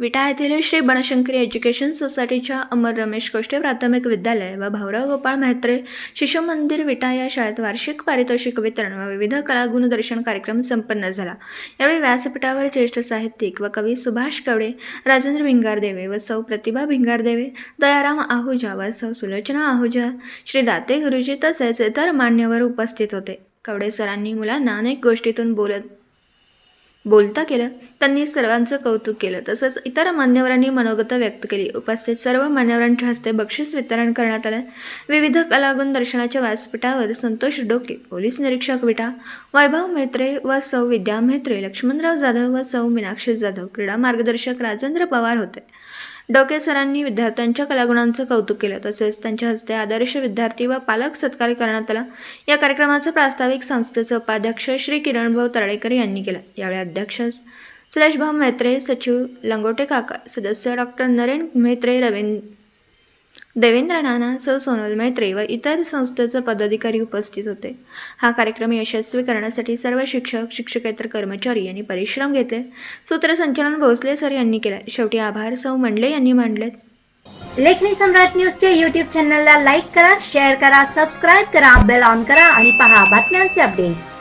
विटा येथील श्री बनशंकरी एज्युकेशन सोसायटीच्या अमर रमेश कोष्टे प्राथमिक विद्यालय व भाऊराव गोपाळ म्हात्रे शिशु मंदिर विटा या शाळेत वार्षिक पारितोषिक वितरण व विविध कलागुणदर्शन कार्यक्रम संपन्न झाला. यावेळी व्यासपीठावर ज्येष्ठ साहित्यिक व कवी सुभाष कवडे राजेंद्र भिंगारदेवे व सौ प्रतिभा भिंगारदेवे दयाराम आहुजा व सौ सुलोचना आहुजा श्री दाते गुरुजी तसेच इतर मान्यवर उपस्थित होते. कवडे सरांनी मुलांना अनेक गोष्टीतून बोलत बोलता केलं त्यांनी सर्वांचं कौतुक केलं. तसंच इतर मान्यवरांनी मनोगत व्यक्त केली. उपस्थित सर्व मान्यवरांच्या हस्ते बक्षीस वितरण करण्यात आलं. विविध कलागुण दर्शनाच्या व्यासपीठावर संतोष डोके पोलीस निरीक्षक विटा वैभव म्हेत्रे व सौ विद्या म्हेत्रे लक्ष्मणराव जाधव व सौ मीनाक्षी जाधव क्रीडा मार्गदर्शक राजेंद्र पवार होते. डोके सरांनी विद्यार्थ्यांच्या कलागुणांचं कौतुक केलं. तसेच त्यांच्या हस्ते आदर्श विद्यार्थी व पालक सत्कार करण्यात आला. या कार्यक्रमाचं प्रास्ताविक संस्थेचे उपाध्यक्ष श्री किरणभाऊ तर्डेकर यांनी केलं. यावेळी अध्यक्ष सुरेशभाऊ म्हेत्रे सचिव लंगोटे काका सदस्य डॉक्टर नरेन म्हेत्रे रवींद्र देवेंद्र नाना सौ सोनल मैत्रे व इतर संस्थेचे पदाधिकारी उपस्थित होते. हा कार्यक्रम यशस्वी करण्यासाठी सर्व शिक्षक शिक्षकेतर कर्मचारी यांनी परिश्रम घेतले. सूत्रसंचालन भोसले सर यांनी केले. शेवटी आभार सौ मंडले यांनी मांडलेत. लेखनी सम्राट न्यूजच्या यूट्यूब चॅनलला लाईक करा शेअर करा सबस्क्राईब करा बेल ऑन करा आणि पहा बातम्यांचे अपडेट्स